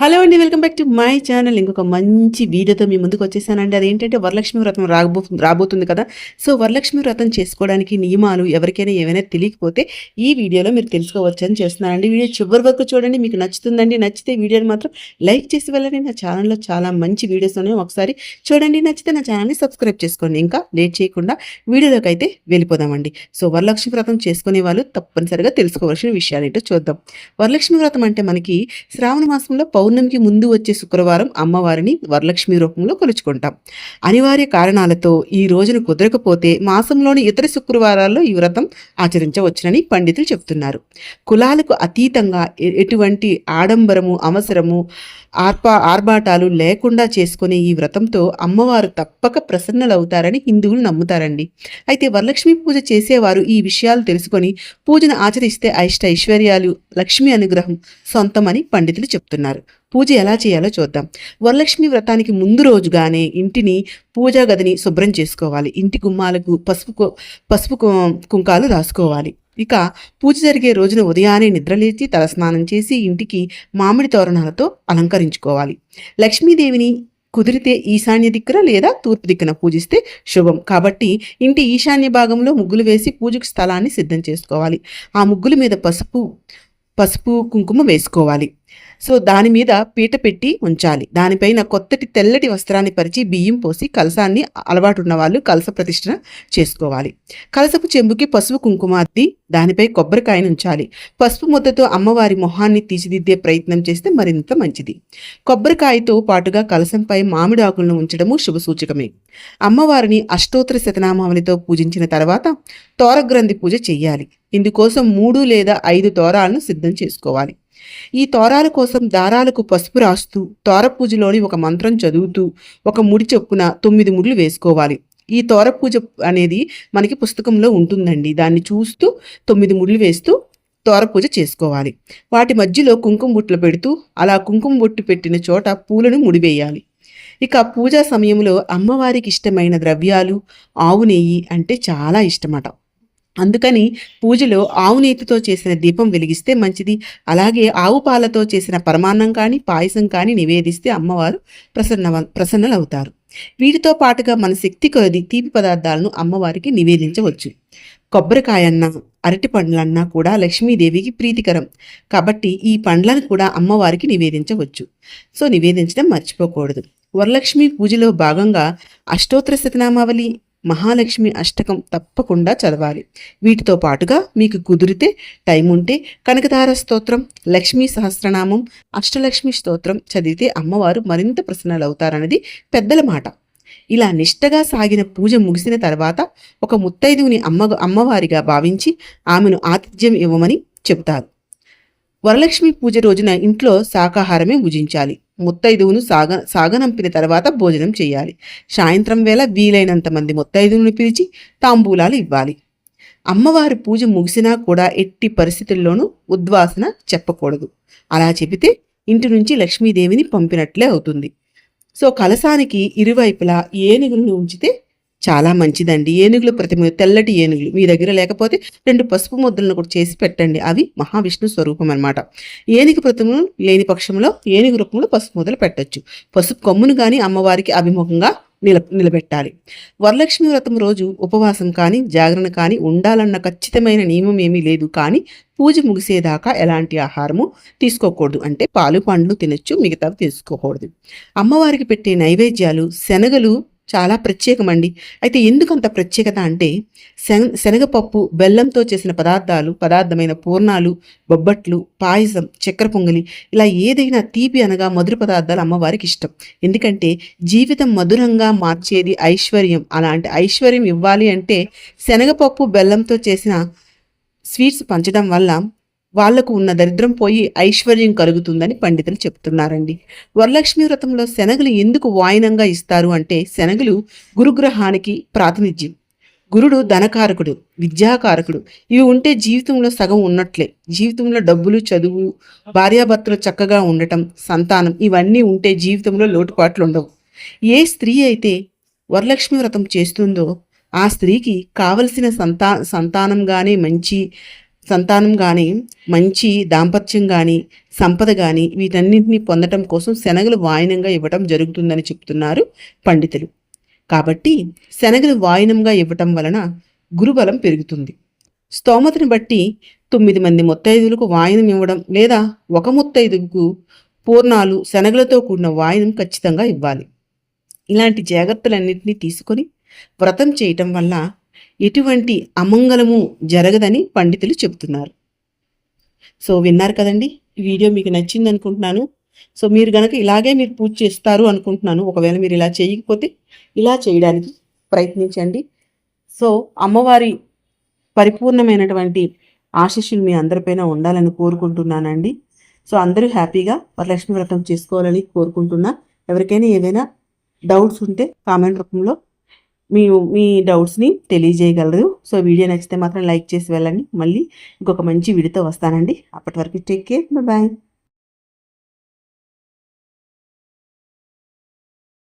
Hello అండి welcome back to my channel. ఇంకొక మంచి వీడియోతో మీ ముందుకు వచ్చేసానండి. అదేంటంటే వరలక్ష్మి వ్రతం రాబో రాబోతుంది కదా. సో వరలక్ష్మి వ్రతం చేసుకోవడానికి నియమాలు ఎవరికైనా ఏమైనా తెలియకపోతే ఈ వీడియోలో మీరు తెలుసుకోవచ్చు అని చేస్తున్నానండి. వీడియో చివరి వరకు చూడండి మీకు నచ్చుతుందండి. నచ్చితే వీడియోని మాత్రం లైక్ చేసి వెళ్ళండి. నా ఛానల్లో చాలా మంచి వీడియోస్ ఉన్నాయి. ఒకసారి చూడండి నచ్చితే నా ఛానల్ని సబ్స్క్రైబ్ చేసుకోండి. ఇంకా లేట్ చేయకుండా వీడియోలోకి అయితే వెళ్ళిపోదామండి. సో వరలక్ష్మి వ్రతం చేసుకునే వాళ్ళు తప్పనిసరిగా తెలుసుకోవాల్సిన విషయాలు ఏంటో చూద్దాం. వరలక్ష్మి వ్రతం అంటే మనకి శ్రావణ మాసంలో పౌర్ణమికి ముందు వచ్చే శుక్రవారం అమ్మవారిని వరలక్ష్మి రూపంలో కొలుచుకుంటాం. అనివార్య కారణాలతో ఈ రోజును కుదరకపోతే మాసంలోని ఇతర శుక్రవారాల్లో ఈ వ్రతం ఆచరించవచ్చునని పండితులు చెబుతున్నారు కులాలకు అతీతంగా ఎటువంటి ఆడంబరము అవసరము ఆర్పా ఆర్భాటాలు లేకుండా చేసుకునే ఈ వ్రతంతో అమ్మవారు తప్పక ప్రసన్నలవుతారని హిందువులు నమ్ముతారండి. అయితే వరలక్ష్మి పూజ చేసేవారు ఈ విషయాలు తెలుసుకొని పూజను ఆచరిస్తే అయిష్ట ఐశ్వర్యాలు లక్ష్మి అనుగ్రహం సొంతమని పండితులు చెప్తున్నారు. పూజ ఎలా చేయాలో చూద్దాం. వరలక్ష్మి వ్రతానికి ముందు రోజుగానే ఇంటిని పూజా గదిని శుభ్రం చేసుకోవాలి. ఇంటి గుమ్మాలకు పసుపు పసుపు కుంకాలు రాసుకోవాలి. ఇక పూజ జరిగే రోజున ఉదయాన్నే నిద్రలేచి తలస్నానం చేసి ఇంటికి మామిడి తోరణాలతో అలంకరించుకోవాలి. లక్ష్మీదేవిని కుదిరితే ఈశాన్య దిక్కున లేదా తూర్పు దిక్కున పూజిస్తే శుభం. కాబట్టి ఇంటి ఈశాన్య భాగంలో ముగ్గులు వేసి పూజకు స్థలాన్ని సిద్ధం చేసుకోవాలి. ఆ ముగ్గుల మీద పసుపు పసుపు కుంకుమ వేసుకోవాలి. సో దాని మీద పీట పెట్టి ఉంచాలి. దానిపైన కొత్తటి తెల్లటి వస్త్రాన్ని పరిచి బియ్యం పోసి కలసాన్ని అలవాటు ఉన్న వాళ్ళు కలస ప్రతిష్ఠన చేసుకోవాలి. కలసపు చెంబుకి పసుపు కుంకుమ అద్ది దానిపై కొబ్బరికాయను ఉంచాలి. పసుపు ముద్దతో అమ్మవారి మొహాన్ని తీర్చిదిద్దే ప్రయత్నం చేస్తే మరింత మంచిది. కొబ్బరికాయతో పాటుగా కలసంపై మామిడి ఆకులను ఉంచడము శుభసూచకమే. అమ్మవారిని అష్టోత్తర శతనామావళితో పూజించిన తర్వాత తోరగ్రంథి పూజ చేయాలి ఇందుకోసం మూడు లేదా ఐదు తోరాలను సిద్ధం చేసుకోవాలి. ఈ తోరాల కోసం దారాలకు పసుపు రాస్తూ తోరపూజలోని ఒక మంత్రం చదువుతూ ఒక ముడి చొప్పున తొమ్మిది ముడులు వేసుకోవాలి. ఈ తోర పూజ అనేది మనకి పుస్తకంలో ఉంటుందండి. దాన్ని చూస్తూ తొమ్మిది ముడులు వేస్తూ తోర పూజ చేసుకోవాలి. వాటి మధ్యలో కుంకుమ బుట్లు పెడుతూ అలా కుంకుమ బొట్టు పెట్టిన చోట పూలను ముడివేయాలి ఇక పూజా సమయంలో అమ్మవారికి ఇష్టమైన ద్రవ్యాలు ఆవు నెయ్యి అంటే చాలా ఇష్టమట. అందుకని పూజలో ఆవు నేతితో చేసిన దీపం వెలిగిస్తే మంచిది. అలాగే ఆవు పాలతో చేసిన పరమాన్నం కానీ పాయసం కానీ నివేదిస్తే అమ్మవారు ప్రసన్న ప్రసన్నలవుతారు. వీటితో పాటుగా మన శక్తి కొలది తీపి పదార్థాలను అమ్మవారికి నివేదించవచ్చు. కొబ్బరికాయన్నా అరటి పండ్లన్నా కూడా లక్ష్మీదేవికి ప్రీతికరం. కాబట్టి ఈ పండ్లను కూడా అమ్మవారికి నివేదించవచ్చు. సో నివేదించడం మర్చిపోకూడదు. వరలక్ష్మి పూజలో భాగంగా అష్టోత్తర శతనామావళి మహాలక్ష్మి అష్టకం తప్పకుండా చదవాలి. వీటితో పాటుగా మీకు కుదిరితే టైం ఉంటే కనకదార స్తోత్రం లక్ష్మీ సహస్రనామం అష్టలక్ష్మి స్తోత్రం చదివితే అమ్మవారు మరింత ప్రసన్నలవుతారన్నది పెద్దల మాట. ఇలా నిష్టగా సాగిన పూజ ముగిసిన తర్వాత ఒక ముత్తైదువుని అమ్మ అమ్మవారిగా భావించి ఆమెను ఆతిథ్యం ఇవ్వమని చెబుతారు. వరలక్ష్మి పూజ రోజున ఇంట్లో శాకాహారమే భుజించాలి. ముత్తైదువును సాగ సాగనంపిన తర్వాత భోజనం చేయాలి. సాయంత్రం వేళ వీలైనంత మంది ముత్తైదువుని పిలిచి తాంబూలాలు ఇవ్వాలి. అమ్మవారి పూజ ముగిసినా కూడా ఎట్టి పరిస్థితుల్లోనూ ఉద్వాసన చెప్పకూడదు. అలా చెబితే ఇంటి నుంచి లక్ష్మీదేవిని పంపినట్లే అవుతుంది. సో కలసానికి ఇరువైపులా ఏనుగులను ఉంచితే చాలా మంచిదండి. ఏనుగుల ప్రతిమ తెల్లటి ఏనుగులు మీ దగ్గర లేకపోతే రెండు పసుపు ముద్దలను కూడా చేసి పెట్టండి. అవి మహావిష్ణు స్వరూపం అన్నమాట. ఏనుగు ప్రతిమలు లేని పక్షంలో ఏనుగు రూపంలో పసుపు ముద్దలు పెట్టొచ్చు. పసుపు కొమ్మును కానీ అమ్మవారికి అభిముఖంగా నిల నిలబెట్టాలి. వరలక్ష్మి వ్రతం రోజు ఉపవాసం కానీ జాగరణ కానీ ఉండాలన్న ఖచ్చితమైన నియమం ఏమీ లేదు. కానీ పూజ ముగిసేదాకా ఎలాంటి ఆహారము తీసుకోకూడదు. అంటే పాలు పండ్లు తినొచ్చు మిగతావి తీసుకోకూడదు. అమ్మవారికి పెట్టే నైవేద్యాలు శనగలు చాలా ప్రత్యేకమండి. అయితే ఎందుకు అంత ప్రత్యేకత అంటే శన శనగపప్పు బెల్లంతో చేసిన పదార్థాలు పదార్థమైన పూర్ణాలు బొబ్బట్లు పాయసం చక్కెర పొంగలి ఇలా ఏదైనా తీపి అనగా మధుర పదార్థాలు అమ్మవారికి ఇష్టం. ఎందుకంటే జీవితం మధురంగా మార్చేది ఐశ్వర్యం. అలాంటి ఐశ్వర్యం ఇవ్వాలి అంటే శనగపప్పు బెల్లంతో చేసిన స్వీట్స్ పంచడం వల్ల వాళ్ళకు ఉన్న దరిద్రం పోయి ఐశ్వర్యం కలుగుతుందని పండితులు చెప్తున్నారండి. వరలక్ష్మి వ్రతంలో శనగలు ఎందుకు వాయినంగా ఇస్తారు అంటే శనగలు గురుగ్రహానికి ప్రాతినిధ్యం. గురుడు ధనకారకుడు విద్యాకారకుడు. ఇవి ఉంటే జీవితంలో సగం ఉన్నట్లే. జీవితంలో డబ్బులు చదువు భార్యాభర్తలు చక్కగా ఉండటం సంతానం ఇవన్నీ ఉంటే జీవితంలో లోటుపాట్లు ఉండవు. ఏ స్త్రీ అయితే వరలక్ష్మి వ్రతం చేస్తుందో ఆ స్త్రీకి కావలసిన సంతా సంతానంగానే మంచి సంతానం కానీ మంచి దాంపత్యం కానీ సంపద కానీ వీటన్నింటినీ పొందటం కోసం శనగలు వాయినంగా ఇవ్వటం జరుగుతుందని చెప్తున్నారు పండితులు. కాబట్టి శనగలు వాయినంగా ఇవ్వటం వలన గురుబలం పెరుగుతుంది. స్తోమతని బట్టి తొమ్మిది మంది ముత్తైదులకు వాయనం ఇవ్వడం లేదా ఒక ముత్తైదుకు పూర్ణాలు శనగలతో కూడిన వాయినం ఖచ్చితంగా ఇవ్వాలి. ఇలాంటి జాగ్రత్తలన్నింటినీ తీసుకొని వ్రతం చేయటం వల్ల ఎటువంటి అమంగళము జరగదని పండితులు చెబుతున్నారు. సో విన్నారు కదండి? వీడియో మీకు నచ్చింది అనుకుంటున్నాను. సో మీరు కనుక ఇలాగే మీరు పూజ చేస్తారు అనుకుంటున్నాను. ఒకవేళ మీరు ఇలా చేయకపోతే ఇలా చేయడానికి ప్రయత్నించండి. సో అమ్మవారి పరిపూర్ణమైనటువంటి ఆశీస్సులు మీ అందరిపైన ఉండాలని కోరుకుంటున్నానండి. సో అందరూ హ్యాపీగా వరలక్ష్మి వ్రతం చేసుకోవాలని కోరుకుంటున్నా. ఎవరికైనా ఏదైనా డౌట్స్ ఉంటే కామెంట్ రూపంలో మీ మీ డౌట్స్ని తెలియజేయగలరు. సో వీడియో నచ్చితే మాత్రం లైక్ చేసి వెళ్ళండి. మళ్ళీ ఇంకొక మంచి వీడియోతో వస్తానండి. అప్పటి వరకు టేక్ కేర్ బాయ్